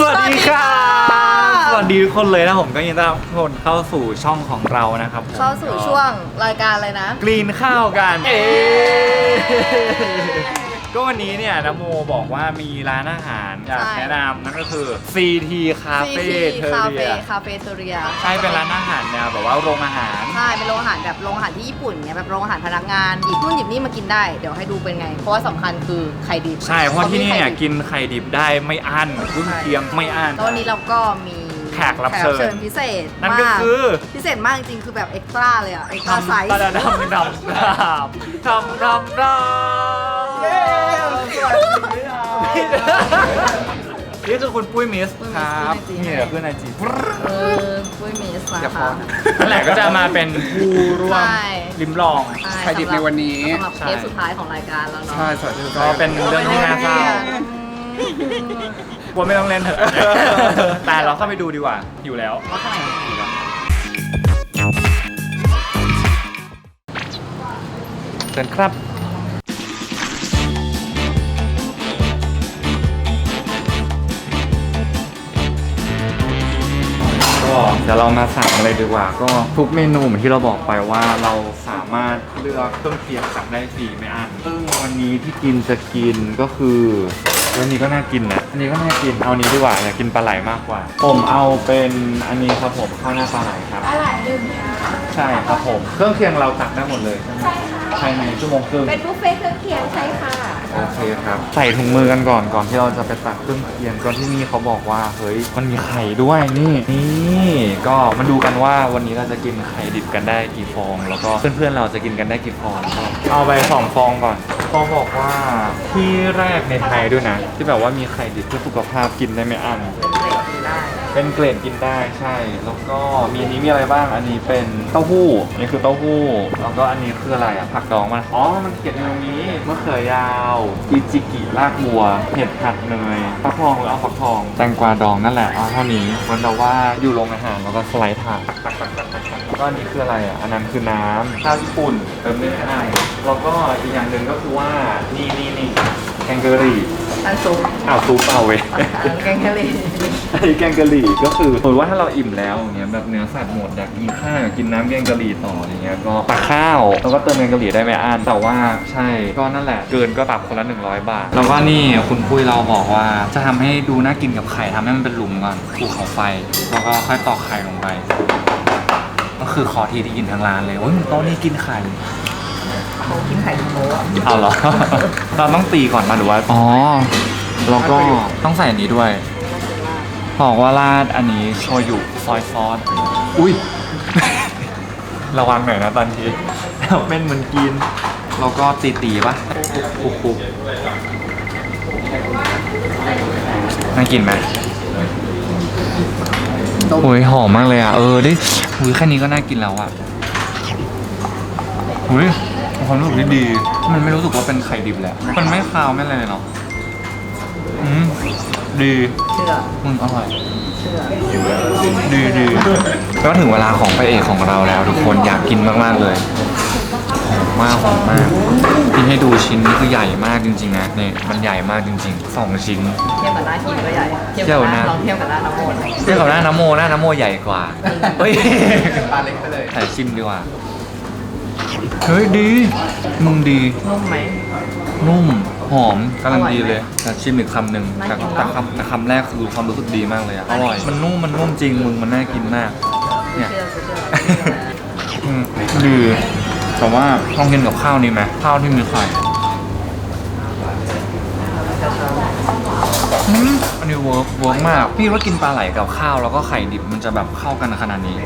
สวัสดีครับสวัสดีทุกคนเลยนะผมก็ยินดีต้อนรับทุกคนเข้าสู่ช่องของเรานะครับผมเข้าสู่ช่วงรายการเลยนะ กรีนข้าวกัน เอ๊ ก็วันนี้เนี่ยนะโมบอกว่ามีร้านอาหารอยากใช่ แนะนำนั่นก็คือ CT Cafe CT เทอคาเรีเฟ่ยคาเฟ่เทเรียใช่เป็นร้านอาหารแนวแบบว่าโรงอาหาร ใช่เป็นโรงอาหารแบบโรงอาหารที่ญี่ปุ่นเนี่ยแบบโรงอาหารพนักงานหยิบนู่นหยิบนี่มากินได้เดี๋ยวให้ดูเป็นไง เพราะว่าสำคัญคือไข่ดิบใช่ เพราะที่นี่เนี่ยขามีไข่ดิบกินไข่ดิบได้ไม่อั้นรุ่นเทียมไม่อั้น แล้ววันนี้เราก็มีแขกรับเชิญพิเศษนั่นก็มากคือ พิเศษมากจริงๆคือแบบเอ็กซ์ตร้าเลยอะเอ็กซ์ตร้าไซส์ ทำทำทำทำทำทำทำ นี่คือคุณปุ้ยมิสครับนี่เพื่อนไอจีเออปุ้ยเมสนะอย่าพคะอนะนั่นแหละก็จะมาเป็นผู้ร่วมใช่ริมลองใช่ไข่ดิบในวันนี้ สำหรับใช่เทปสุดท้ายของรายการแล้วเนาะใช่สวัสดีก็เป็นเรื่องที่น่าเศร้า กลัวไม่ต้องเล่นเถอะ แต่เราเข้าไปดูดีกว่าอยู่แล้ว ว่าข้างในเป็นยังไงเชิญครับ เดี๋ยวเรามาสั่งเลยดีกว่า ก็ทุกเมนูเหมือนที่เราบอกไปว่าเราสามารถเลือกเครื่องเคียงสั่งได้ฟรีไม่อั้นซึ่งวันนี้ที่กินจะกินก็คือวันนี้ก็น่ากินนะอันนี้ก็น่ากินเอานี้ดีกว่าอยากกินปลาไหลมากกว่า ผมเอาเป็นอันนี้ครับผมข้าวหน้าปลาไหลครับปลาไหลหนึ่งใช่ครับผม เครื่องเคียงเราตักได้หมดเลยใช่ไหมภายในชั่วโมงครึ่งเป็นบุฟเฟ่ต์เครื่องเคียงใช่ค่ะ โอเคครับ ใส่ถุงมือกันก่อนก่อนที่เราจะไปตักเครื่องเคียงก่อนที่นี่เขาบอกว่าเฮ้ยมันมีไข่ด้วยนี่นี่ก็มาดูกันว่าวันนี้เราจะกินไข่ดิบกันได้กี่ฟอง แล้วก็เพื่อนๆเราจะกินกันได้กี่ฟองก็เอาไปสองฟองก่อนเขาบอกว่าที่แรกในไทยด้วยนะ ที่แบบว่ามีไข่ดิบเพื่อสุขภาพกินได้ไม่อั้น เป็นเกรดกินได้ใช่ แล้วก็มีอันนี้มีอะไรบ้าง อันนี้เป็นเต้าหู้นี่คือเต้าหู้ แล้วก็อันนี้คืออะไรอะผักดองมันอ๋อ มันเขียนอยู่ตรงนี้มะเขือยาวอิจิกิรากบัวเห็ดผัดเนยฟักทองหรือเอาฟักทอง แตงกวาดองนั่นแหละเอาเท่านี้เหมือนแบบว่าอยู่โรงอาหารแล้วก็สไลด์ถาดแล้วก็อันนี้คืออะไรอะอันนั้นคือน้ำข้าวญี่ปุ่นเติมไม่ได้แล้วก็อีกอย่างหนึ่งก็คือว่านี่นี่นี่แกงเกอรี่ อันซุปอ้าวซุปเอาเว้ยแกงกะหรี่ไอ้แกงกะหรี่ก็คือสมมติว่าถ้าเราอิ่มแล้วอย่างเงี้ยแบบเนื้อสัตว์หมดอยากกินข้าวอยากกินน้ำแกงกะหรี่ต่ออย่างเงี้ยก็ตักข้าวแล้วก็เติมแกงกะหรี่ได้ไม่อั้นแต่ว่าใช่ก็นั่นแหละเกินก็ปรับคนละ 100 บาท แล้วก็นี่คุณปุ้ยเราบอกว่า จะทำให้ดูน่ากินกับไข่ทำให้มันเป็นหลุมก่อนภูเขาไฟแล้วก็ค่อยตอกไข่ลงไป ก็คือขอทีที่กินทางร้านเลยโอ้ยโต๊ะนี้กินไข่ เขากินไข่ทุกโต๊ะอะเอาเหรอ เราต้องตีก่อนมาหรือว่าอ๋อ แล้วก็ต้องใส่อันนี้ด้วย บอกว่าราดอันนี้โชยุซอยซอส อุ้ย ระวังหน่อยนะตอนนี้เป็นเหมือนกิน แล้วก็ตีตีๆปะคุกคุกน่ากินไหมโอ้ยหอมมากเลยอะ เออดิอุ้ยแค่นี้ก็น่ากินแล้วอะอุ้ย ความรู้สึกที่ดี มันไม่รู้สึกว่าเป็นไข่ดิบแหละ มันไม่คาวไม่อะไรเลยเนาะอืมดีเชื่อมึงอร่อย เชื่อดีดีก็ถึงเวลาของพระเอกของเราแล้วทุกคนอยากกินมาก ๆ เลยหอมมากหอมมากกินให้ดูชิ้นนี้คือใหญ่มากจริง ๆ นะเนี่ยมันใหญ่มากจริงๆสองชิ้น เทียบกับหน้าทีมก็ใหญ่เทีเทียยบบกักับบหหน้าน้าลองเทียบกับหน้าน้ำมนต์เทียบกับหน้าน้ำโมหน้าน้ำโมใหญ่กว่าเฮ้ยปลาเล็กไปเลยแต่ชิมดีกว่า เฮ้ยดี มึงดี นุ่มไหม นุ่ม หอมกำลังดีอร่อยไหมเลยแต่ชิมอีกคำหนึ่งน่าแต่กินเนอะแต่คำแต่คำแรกคือความรู้สึกดีมากเลยอะอน่ากินร่อย มันนุ่ม มันนุ่มจริง มึง มันน่ากินมาก เนี่ยเชื่อเชื่ออืมดีแต่ว่าต้องกินกับข้าวนี่ไหมข้าวที่มีไข่อืมอันนี้เวิร์กเวิร์กมาก พี่ว่ากินปลาไหลกับข้าวแล้วก็ไข่ดิบมันจะแบบเข้ากันขนาดนี้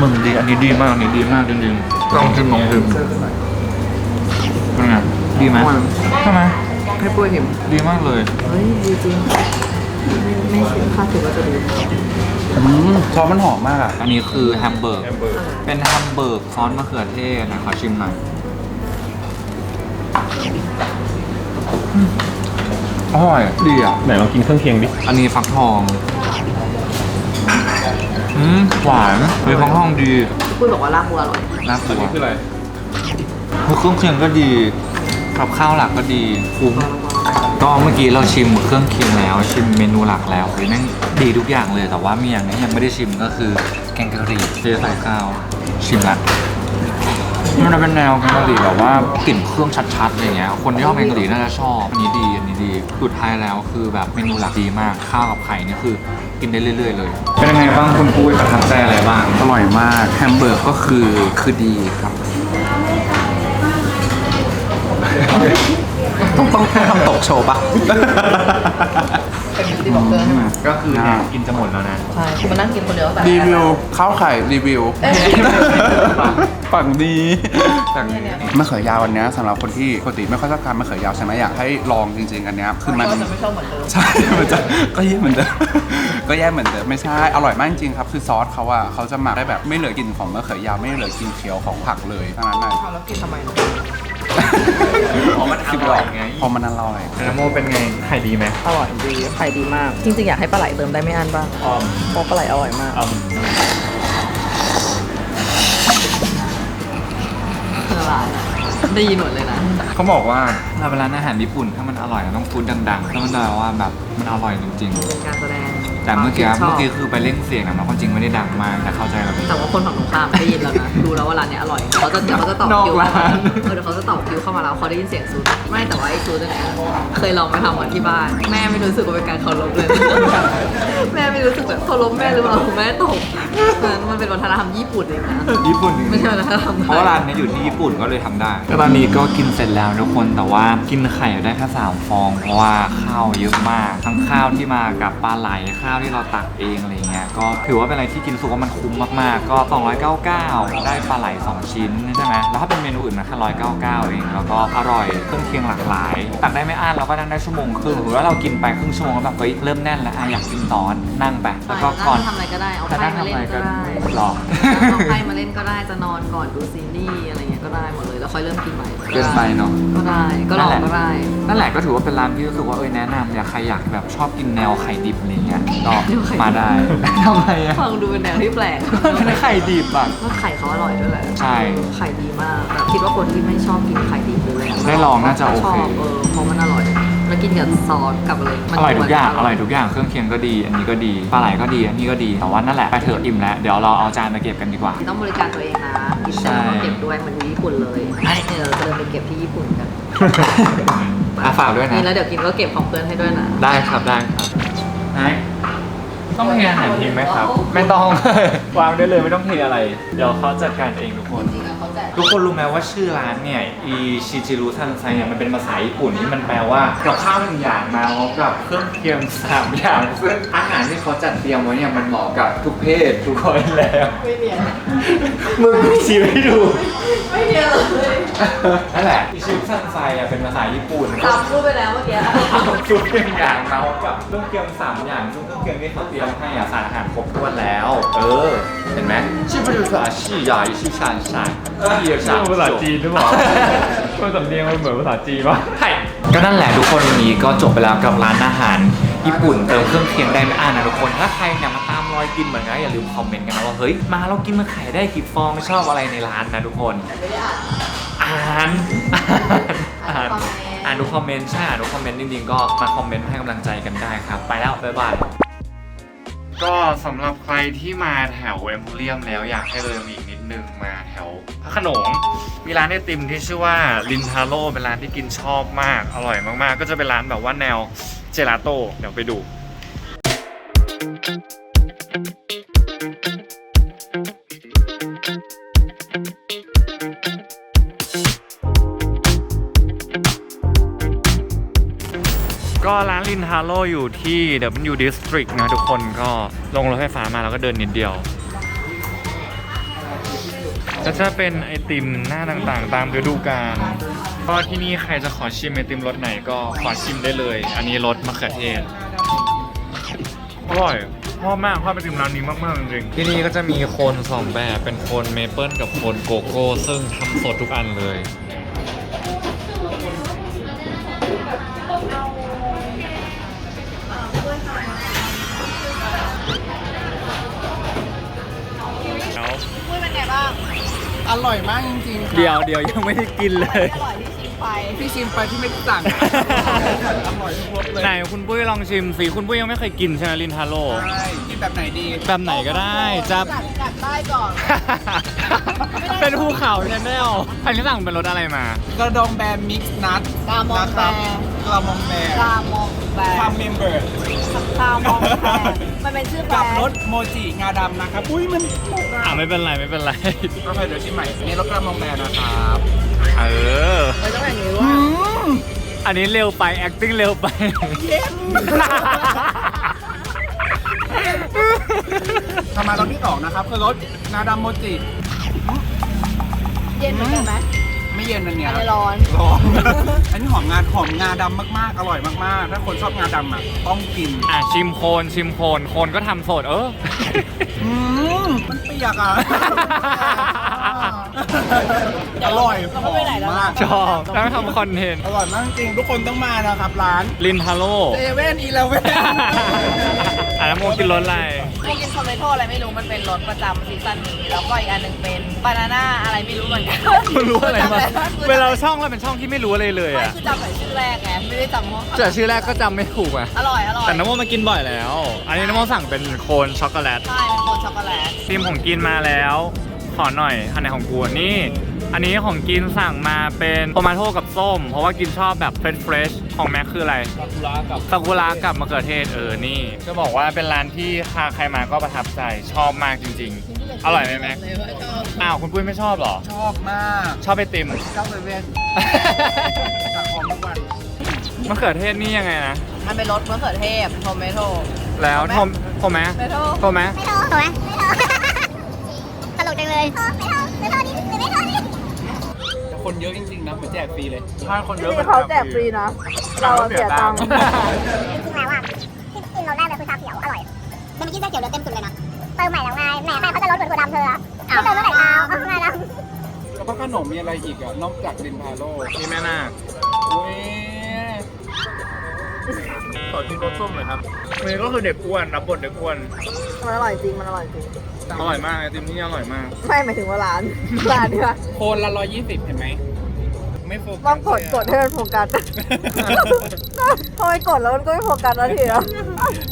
มึงดีอันนี้ดีมากอันนี้ดีมากจริงๆลองชิมลองชิมเป็นไงดีไหมใช่ไหมให้ปุ้ยหิมดีมากเลยเฮ้ยดีจริงไม่ไม่คิดคาดถึงว่าจะดีอืมซอสมันหอมมากอะ อันนี้คือแฮมเบอร์กเป็นแฮมเบอร์กซอสมะเขือเทศนะขอชิมหน่อยอืมอร่อยดีอะไหนลองกินเครื่องเคียงดิ อันนี้ฟักทอง อืมหวานเฮ้ยฟักทองดีปุ้ยบอกว่าลาบบัวอร่อยน่ากินคืออะไร คือเครื่องเคียงก็ดีกับข้าวหลักก็ดีคุ้มแล้วก็ก็เมื่อกี้เราชิมเครื่องเคียงแล้ว ชิมเมนูหลักแล้วเฮ้ยแม่งดีทุกอย่างเลยแต่ว่ามีอย่างหนี้ยังไม่ได้ชิมก็คือแกงกะหรี่เจใส่ข้าวชิมละ มันจะเป็นแนวแกงกะหรี่แบบว่ากลิ่นเครื่องชัดๆอย่างเงี้ย คนที่ชอบแกงกะหรี่น่าจะชอบอันนี้ดีอันนี้ดีสุดท้ายแล้วคือแบบเมนูหลักดีมากข้าวกับไข่นี่คือกินได้เรื่อยๆเลย เป็นยังไงบ้างคุณปุ้ยประทับใจอะไรบ้าง อร่อยมากแฮมเบอร์กก็คือคือดีครับ ต้องต้องทำตกโชว์ปะ เป็นบิวตี้บล็อกเกอร์ใช่ไหมก็คือเนี่ยกินจะหมดแล้วนะใช่คือมานั่งกินคนเดียวแบบรีวิวข้าวไข่รีวิวฝั่งดีมะเขือยาววันเนี้ยสำหรับคนที่ปกติไม่ค่อยชอบทานมะเขือยาวใช่ไหมอยากให้ลองจริงๆอันเนี้ยคือมันก็จะไม่ชอบเหมือนเดิมใช่มันจะก็แย่เหมือนเดิมก็แย่เหมือนเดิมไม่ใช่อร่อยมากจริงๆครับ คือซอสเขาอะเขาจะหมักได้แบบไม่เหลือกลิ่นของมะเขือยาวไม่เหลือกลิ่นเขียวของผักเลยเท่านั้นเลยทำแล้วกินทำไม เนอะอ๋อมันอร่อยไงพอมันอร่อยนาโมเป็นไงไข่ดีไหมอร่อยดีไข่ดีมาก จริงๆ อยากให้ปลาไหลเติมได้ไม่อั้นบ้างอ๋อเพราะปลาไหลอร่อยมากอืมละลายได้ยินหมดเลยนะ เขาบอกว่าถ้าเป็นร้านอาหารญี่ปุ่นถ้ามันอร่อยต้องพูดดังๆถ้ามันแปลว่าแบบมันอร่อยจริงเป็นการแสดงๆ แต่เมื่อกี้ความเมื่อชื่กี้นชบคือไปเล่นเสียงนะมันความจริงไม่ได้ดังมากแต่เข้าใจแบบแต่ว่าคนฝั่งตรงข้ามได้ยินแล้วนะดูแล้วว่าร้านเนี้ยอร่อยเขาจะเดี๋ยวเขาจะต่อคิวเข้ามาเออเดี๋ยวเขาจะต่อคิวเข้ามาแล้วเขาได้ยินเสียงซูดไม่แต่ว่าไอ้ซูดเนี่ยเคยลองไปทำมาที่บ้าน แม่ไม่รู้สึกว่าเป็นการเคารพเลย แม่ไม่รู้สึกแบบเคารพแม่หรือเปล่าแม่ตก มันเป็นวัฒนธรรมญี่ปุ่นเองนะญี่ปุ่นไม่ใช่วัฒนธรรมไทยเพราะว่าร้านเนี้ยอยู่ที่ญี่ปุ่นก็เลยทำได้ก็ตอนนี้ก็กินเสร็จแล้วทุกคนแต่ว่ากินไข่ได้แค่สามฟอง เพราะว่าข้าวเยอะมากทั้งข้าวที่มากับปลาไหลข้าวที่เราตักเองอะไรเงี้ยก็ถือว่าเป็นอะไรที่กินรู้สุกว่ามันคุ้มมากๆ ก็ 299 ได้ปลาไหล2ชิ้น ใช่ไหมแล้วถ้าเป็นเมนูอื่นนะแค่199เอง แล้วก็อร่อยเครื่องเคียงหลากหลาย ตักได้ไม่อั้นเราก็นั่งได้ชั่วโมงครึ่งหรือว่าเรากินไปครึ่งชั่วโมงแล้วแบบเฮ้ยเริ่มแน่นแล้วอะอยากกินตอนนั่งไปแล้วก็ก่อนทำอะไรก็ได้เอาแต่ไพ่นั่งมาทำเล่อะไรนก็ก็ได้หรอเอาไพ่มาเล่นก็ได้จะนอนก่อนดูซีรีส์อะไรเงี้ยก็ ได้หมดเลยแล้วค่อยเริ่มกินใหม่เกินไปเนาะ ก็ได้ก็ลองก็ได้นั่นแหละก็ถือว่าเป็นร้านที่รู้สึกว่าเออแนะนำอยากใครอยากแบบชอบกินแนวไข่ดิบอะไรเงี้ยก็มาได้ทำไมอะฟังดูเป็นแนวที่แปลกเป็นไข่ดิบอะว่าไข่เขาอร่อยด้วยแหละใช่เออไข่ดีมากแบบคิดว่าคนที่ไม่ชอบกินไข่ดิบหรืออะไระได้ลองน่าจะโอเคชอบเออเพราะมันอร่อยแล้วกินกับซอสกับอะไรมันอร่อยทุกอย่างมันอร่อยทุกอย่างเครื่องเคียงก็ดี อันนี้ก็ดีปลาไหลก็ดีอันนี้ก็ดีแต่ว่านั่นแหละไปเถอะอิ่มแล้วเดี๋ยวเราเอาจานไปเก็บกันดีกว่าต้องบริการตัวเองนะ กินเสร็จแล้วก็เก็บด้วยเหมือนอยู่ญี่ปุ่นเลยเดี๋ยวเราจะเดินไปเก็บที่ญี่ปุ่นกันอะฝากด้วยนะ นี่แล้วเดี๋ยวกินก็เก็บของเพื่อนให้ด้วยนะ ได้ครับได้ครับไหนต้องเทอาหารทิ้งไหมครับ ไม่ต้อง วางได้เลยไม่ต้องเทอะไร เดี๋ยวเขาจัดการเองทุกคน จริงๆอะเขาแจก ทุกคนรู้ไหมว่าชื่อร้านเนี่ยอีชิจิรุทันไซเนี่ยมันเป็นภาษาญี่ปุ่นที่มันแปลว่ากับข้าวหนึ่งอย่างมาพร้อมกับเครื่องเคียงสามอย่างซึ่งอาหารที่เขาจัดเตรียมไว้เนี่ยมันเหมาะกับทุกเพศทุกคนแล้วไม่เนียนมึงไม่ชี้ให้ดูไม่เนียนเลย นั่นแหละอิชิรุทันไซอะเป็นภาษาญี่ปุ่นตามพูดไปแล้วเมื่อกี้เอาทุกเครื่องอย่างมาพร้อมกับเครื่องเคียงสามอย่างซึ่งเครื่องเคียงที่เขาเตรียมให้อะสารอาหารครบถ้วนแล้ว เออ เห็นไหมชื่อภาษาชื่อยาอิชิชันชันที่ภาษาภาษาจีนหรือเปล่าภาษาเนียงมันเหมือนภาษาจีนปะใช่ก็นั่นแหละทุกคนวันนี้ก็จบไปแล้วกับร้านอาหาร ญี่ปุ่นเติมเครื่องเคียงได้ไม่อ่านนะทุกคนถ้าใครเนี่ยมาตามรอยกินเหมือนกันอย่าลืมคอมเมนต์กันนะว่าเฮ้ยมาเรากินมาไข่ได้กี่ฟองชอบอะไรในร้านนะทุกคนไม่ได้อ่าน อ่านอ่านอ่านทุกคอมเมนต์อ่านทุกคอมเมนต์ใช่อ่านทุกคอมเมนต์จริงๆก็มาคอมเมนต์ให้กำลังใจกันได้ครับ ไปแล้วบ๊ายบายก็สำหรับใครที่มาแถวเอ็มโพเรียมแล้วอยากให้เลยมีอีกนิดนึงมาแถวพระโขนงมีร้านไอติมที่ชื่อว่าลินทาโร่เป็นร้านที่กินชอบมาก อร่อยมากๆ ก็จะเป็นร้านแบบว่าแนวเจลาโต้เดี๋ยวไปดู ลินทาโร่อยู่ที่ W District นะทุกคนก็ลงรถไฟฟ้ามาแล้วก็เดินนิดเดียวก็จะเป็นไอติมหน้าต่างๆ ตามฤดูกาลก็ที่นี่ใครจะขอชิมไอติมรสไหนก็ขอชิมได้เลย อันนี้รสมะเขือเทศอร่อยชอบมากชอบไอติมร้านนี้มากๆจริงๆที่นี่ก็จะมีโคนสองแบบเป็นโคนเมเปิลกับโคนโกโก้ซึ่งทำสดทุกอันเลย อร่อยมากจริงๆเดี๋ยวเดี๋ยวยังไม่ได้กินเลย อร่อยที่ชิมไปพี่ชิมไปที่ไม่ได้สั่งอร่อยทุกรสเลยไหนคุณปุ้ยลองชิมสิคุณปุ้ยยังไม่เคยกินใช่ไหมลินทาโร่ใช่กินแบบไหนดีแบบไหนก็ได้จะกัดกัดใต้ก่อน เป็นภูเขาชแนลอันนี้สั่งเป็นรสอะไรมา กระดองแบร์มิกซ์นัทกามองแบร์กระมองแบร์กามอง แบร์คาเมมเบอร์กามองแบร์มันเป็นชื่อแบรกับนรด์สโมจิงาดำนะครับ อุ้ยมันถูกอะอะไม่เป็นไรไม่เป็นไร โอเคเดี๋ยวชิมใหม่อันนี้รสกระมองแบร์นะครับเออ มันต้องอย่างนี้ว่าอันนี้เร็วไป acting เร็วไป เย็นทำมารสที่สองนะครับคือรสงาดำโมจิ เย็นเหมือนกันไหม ไม่เย็นอันเนี้ยอันนี้ร้อน ร้อน อันนี้หอมงาหอมงาดำมากๆ อร่อยมากๆ ถ้าคนชอบงาดำอะต้องกินอะชิมโคนชิมโคนโคนก็ทำสดเออ อืมมันเปียกอะ อร่อยหอมมาก ชอบต้องทำคอนเทนต์ อร่อยมากจริงทุกคนต้องมานะครับ ร้านลินทาโร่ เซเว่นอีเลเว่นอะแล้วโมกินรสอะไร โมกินคอมเมโทอะไรไม่รู้มันเป็นรสประจำซีซั่นนี้แล้วก็อีกอันหนึ่งเป็นบานาน่าอะไรไม่รู้เหมือนกันไม่รู้อะไรมาจำด้เวลาเราช่องเราเป็นช่องที่ไม่รู้อะไรเลยไม่อะคือจำแต่ชื่อแรกไงไม่ได้จำว่าแต่ชื่อแรกก็จำไม่ถูกอะ อร่อยอร่อยแต่น้ำโมมากินบ่อยแล้ว อันนี้น้ำโมสั่งเป็นโคนช็อกโกแลตใช่เป็นคนช็อกโกแลต ทีมของกินมาแล้ว ขอหน่อย อันไหนของกูอะนี่ อันนี้ของกินสั่งมาเป็นโทมาโต้กับส้ม เพราะว่ากินชอบแบบเฟรชเฟรชของแม็กคืออะไรซากุระกับซากุระกับมะเขือเทศเออนี่ จะบอกว่าเป็นร้านที่คาใครมาก็ประทับใจชอบมากจริง ๆ อร่อยไหมแม็กเลยว่าชอบอ้าวคุณปุ้ยไม่ชอบเหรอ ชอบมากชอบไอติมเจ้าเซเว่นสั่งของทุกวันมะเขือเทศนี่ยังไงนะมันเป็นรสมะเขือเทศโทเมโต้แล้วโทมโทมไหมโทเมโต้โทมไหมไม่โทรถูกไหม เลยไม่โทรไม่โทรนี่หรือไม่โทรนี่แต่คนเยอะจริงๆนะเหมือนแจกฟรีเลย ถ้าคนเยอะที่เขาแจกฟรีนะ เราเสียตังค์ จริงๆแล้วอะที่กินรสแรกเลยคือชาเขียวอร่อยแต่เมื่อกี้ชาเขียวเหลือเต็มสุดเลยนะเติมใหม่แล้วไงแหมใครเขาจะลดเหมือนถั่วดำเธออะไม่เติมเมื่อไหร่เช้าเอาไงล่ะแล้วก็ขนมมีอะไรอีกอะนอกจากลินทาโร่นี่แม่นาคอุ้ยขอชิมรสส้มเลยครับนี่ก็คือเด็กอ้วนรับบทเด็กอ้วน มันอร่อยจริง มันอร่อยจริง อร่อยมากไอติมที่นี่อร่อยมาก ไม่หมายถึงว่าร้าน ร้านเนี่ยโคนละร้อยยี่สิบเห็นไหม ไม่โฟกัสต้องกดกดให้มันโฟกัสทำไมกดแล้วมันก็ไม่โฟกัสนาทีแล้ว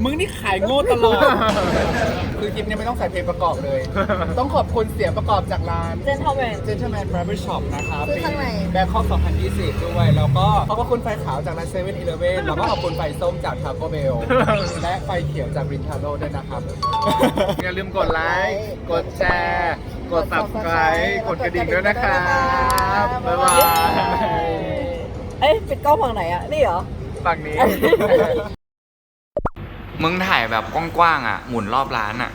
มึงนี่ขายโง่ตลอด คือคลิปนี้ไม่ต้องใส่เพลงประกอบเลย ต้องขอบคุณเสียงประกอบจากร้าน เจนทอมแมน Gentleman Barber Shop นะครับคือข้างใน แบงคอก2020 ด้วย แล้วก็ขอบคุณไฟขาวจากร้านเซเว่นอีเลเว่นแล้วก็ขอบคุณไฟส้มจากทาโกเบล และไฟเขียวจากรินทาโร่ด้วยนะครับ อย่าลืมกดไลค์ กดแชร์ กด subscribe กดกระดิ่งด้วยนะครับ บ๊ายบายเอ้ยปิดกล้องฝั่งไหนอะ นี่เหรอ ฝั่งนี้ มึงถ่ายแบบกว้างๆอะ หมุนรอบร้านอะ